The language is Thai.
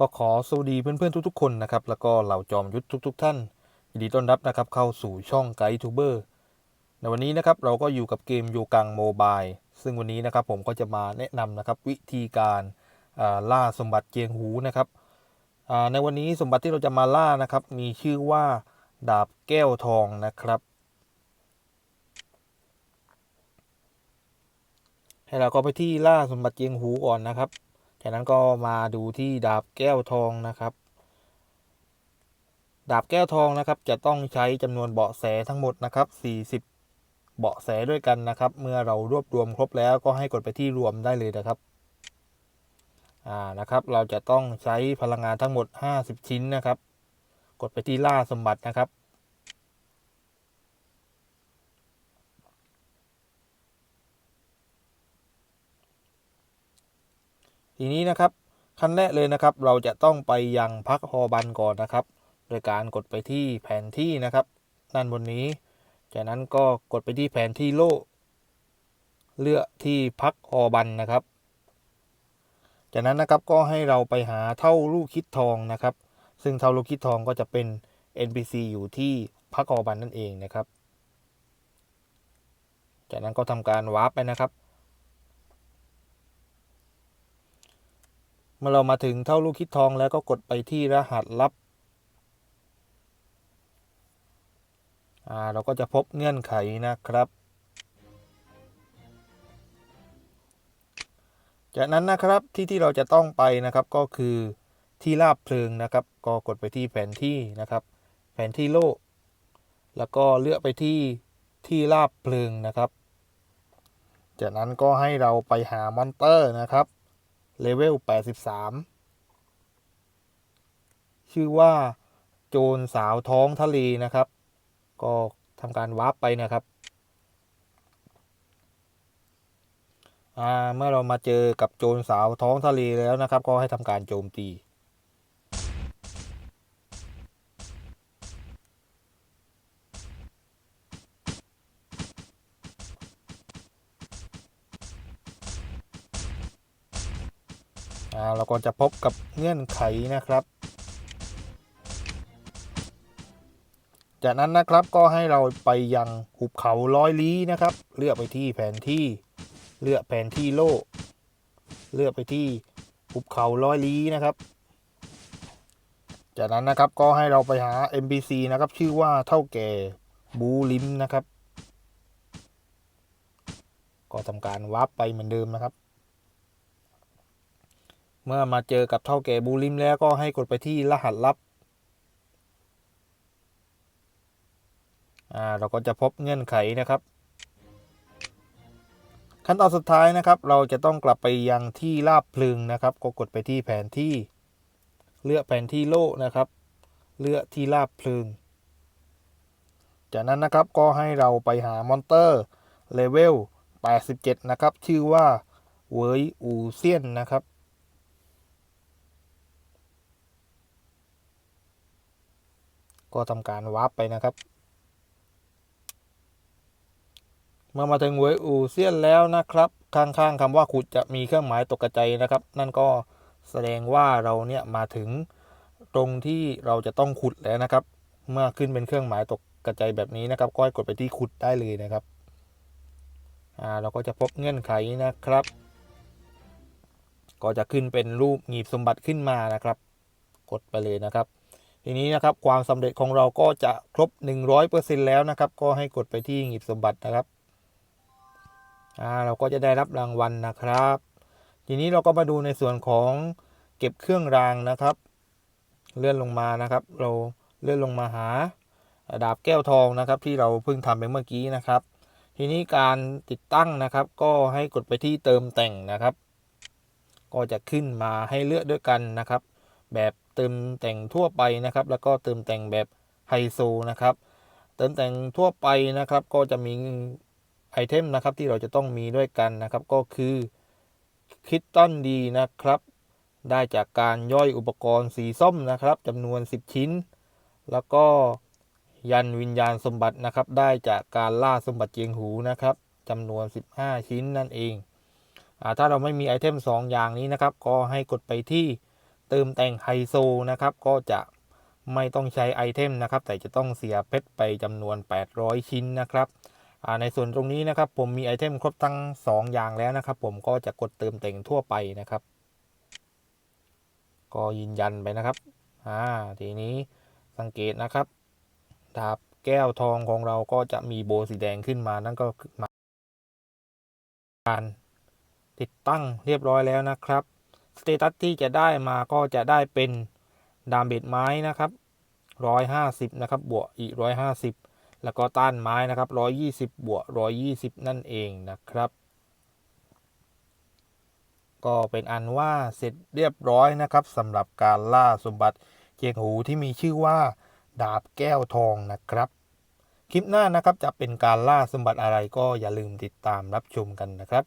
ก็ขอสวัสดีเพื่อนๆทุกๆคนนะครับแล้วก็เหล่าจอมยุทธทุก ๆ ท่านยินดีต้อนรับนะครับเข้าสู่ช่องไกด์ทูเบอร์ในวันนี้นะครับเราก็อยู่กับเกมโยกังโมบายซึ่งวันนี้นะครับผมก็จะมาแนะนำนะครับวิธีการล่าสมบัติเจียงหูนะครับในวันนี้สมบัติที่เราจะมาล่านะครับ มีชื่อว่าดาบแก้วทองนะครับ ให้เราก็ไปที่ล่าสมบัติเจียงหูก่อนนะครับ จากนั้นก็มาดูที่ดาบแก้วทองนะครับ ดาบแก้วทองนะครับ จะต้องใช้จำนวนเบาะแสทั้งหมดนะครับ 40 เบาะแสด้วยกันนะครับ เมื่อเรารวบรวมครบแล้วก็ให้กดไปที่รวมได้เลยนะครับอ่านะครับ เราจะต้องใช้พลังงานทั้งหมด 50 ชิ้นนะครับ กดไปที่ล่าสมบัตินะครับ ทีนี้นะครับขั้นแรกเลยนะครับ เราจะต้องไปยังพักฮอบันก่อนนะครับ โดยการกดไปที่แผนที่นะครับด้านบนนี้ จากนั้นก็กดไปที่แผนที่โลก เลือกที่พักฮอบันนะครับ จากนั้นนะครับก็ให้เราไปหาเท่าลูกคิดทองนะครับ ซึ่งเท่าลูกคิดทองก็จะเป็น NPC อยู่ที่พักฮอบันนั่นเองนะครับ จากนั้นก็ทำการวาร์ปไปนะครับ เมื่อเรามาถึงเท่าลูกคิดทองแล้วก็กดไปที่รหัสลับอ่าเราก็จะพบเงื่อนไขนะครับ จากนั้นนะครับที่ที่เราจะต้องไปนะครับก็คือที่ราบเพลิงนะครับ ก็กดไปที่แผนที่นะครับ แผนที่โลก แล้วก็เลือกไปที่ที่ราบเพลิงนะครับ จากนั้นก็ให้เราไปหามอนเตอร์นะครับ เลเวล 83 ชื่อว่าโจรสาวท้องทะเลนะครับ ก็ทำการวาร์ปไปนะครับอ่าเมื่อเรามาเจอกับโจรสาวท้องทะเลแล้วนะครับ ก็ให้ทำการโจมตี เราก็จะพบกับเงื่อนไขนะครับ จากนั้นนะครับก็ให้เราไปยังหุบเขาร้อยลี้นะครับ เลือกไปที่แผนที่เลือกแผนที่โลก เลือกไปที่หุบเขาร้อยลี้นะครับจากนั้นนะครับก็ให้เราไปหา NPC นะครับ ชื่อว่าเท่าแก่บูลิมนะครับ ก็ทำการวาร์ปไปเหมือนเดิมนะครับ เมื่อมาเจอกับเท่าแก่บูลิมแล้วก็ให้กดไปที่รหัสลับอ่าเราก็จะพบเงื่อนไขนะครับ ขั้นตอนสุดท้ายนะครับ เราจะต้องกลับไปยังที่ราบพลิงนะครับ ก็กดไปที่แผนที่ เลือกแผนที่โลกนะครับ เลือกที่ราบพลิงจากนั้นนะครับก็ให้เราไปหามอนเตอร์เลเวล87 นะครับ ชื่อว่าเวยอูเซียนนะครับ ก็ทำการวาร์ปไปนะครับเมื่อมาถึงเวยอูเซียนแล้วนะครับ ข้างๆคำว่าขุดจะมีเครื่องหมายตกกระจนะครับ นั่นก็แสดงว่าเราเนี่ยมาถึงตรงที่เราจะต้องขุดแล้วนะครับ เมื่อขึ้นเป็นเครื่องหมายตกกระจายแบบนี้นะครับ ก็ให้กดไปที่ขุดได้เลยนะครับอ่าเราก็จะพบเงื่อนไขนะครับ ก็จะขึ้นเป็นรูปหีบสมบัติขึ้นมานะครับ กดไปเลยนะครับ ทีนี้นะครับความสำเร็จของเราก็จะครบ 100%แล้วนะครับ ก็ให้กดไปที่หงีบสมบัตินะครับอ่าเราก็จะได้รับรางวัลนะครับ ทีนี้เราก็มาดูในส่วนของเก็บเครื่องรางนะครับ เลื่อนลงมานะครับ เราเลื่อนลงมาหาดาบแก้วทองนะครับ ที่เราเพิ่งทำไปเมื่อกี้นะครับ ทีนี้การติดตั้งนะครับ ก็ให้กดไปที่เติมแต่งนะครับ ก็จะขึ้นมาให้เลือกด้วยกันนะครับ แบบ เติมแต่งทั่วไปนะครับ แล้วก็เติมแต่งแบบไฮโซนะครับ เติมแต่งทั่วไปนะครับ ก็จะมีไอเทมนะครับที่เราจะต้องมีด้วยกันนะครับ ก็คือคิตตันดีนะครับ ได้จากการย่อยอุปกรณ์สีส้มนะครับจำนวน 10 ชิ้น แล้วก็ยันวิญญาณสมบัตินะครับ ได้จากการล่าสมบัติเจียงหูนะครับจำนวน 15 ชิ้นนั่นเองอถ้าเราไม่มีไอเทม 2 อย่างนี้นะครับ ก็ให้กดไปที่ เติมแต่งไฮโซนะครับ ก็จะไม่ต้องใช้ไอเทมนะครับ แต่จะต้องเสียเพชรไปจำนวน 800 ชิ้นนะครับในส่วนตรงนี้นะครับ ผมมีไอเทมครบทั้ง 2 อย่างแล้วนะครับ ผมก็จะกดเติมแต่งทั่วไปนะครับ ก็ยืนยันไปนะครับอ่าทีนี้สังเกตนะครับดาบแก้วทองของเราก็จะมีโบสีแดงขึ้นมานั่นก็มาการติดตั้งเรียบร้อยแล้วนะครับ สเตตัสที่จะได้มาก็จะได้เป็นดามเบ็ดไม้นะครับ150นะครับบวกอีก150แล้วก็ต้านไม้นะครับ120บวก120นั่นเองนะครับ ก็เป็นอันว่าเสร็จเรียบร้อยนะครับสำหรับการล่าสมบัติเจียงหูที่มีชื่อว่า ดาบแก้วทองนะครับ คลิปหน้านะครับจะเป็นการล่าสมบัติอะไรก็อย่าลืมติดตามรับชมกันนะครับ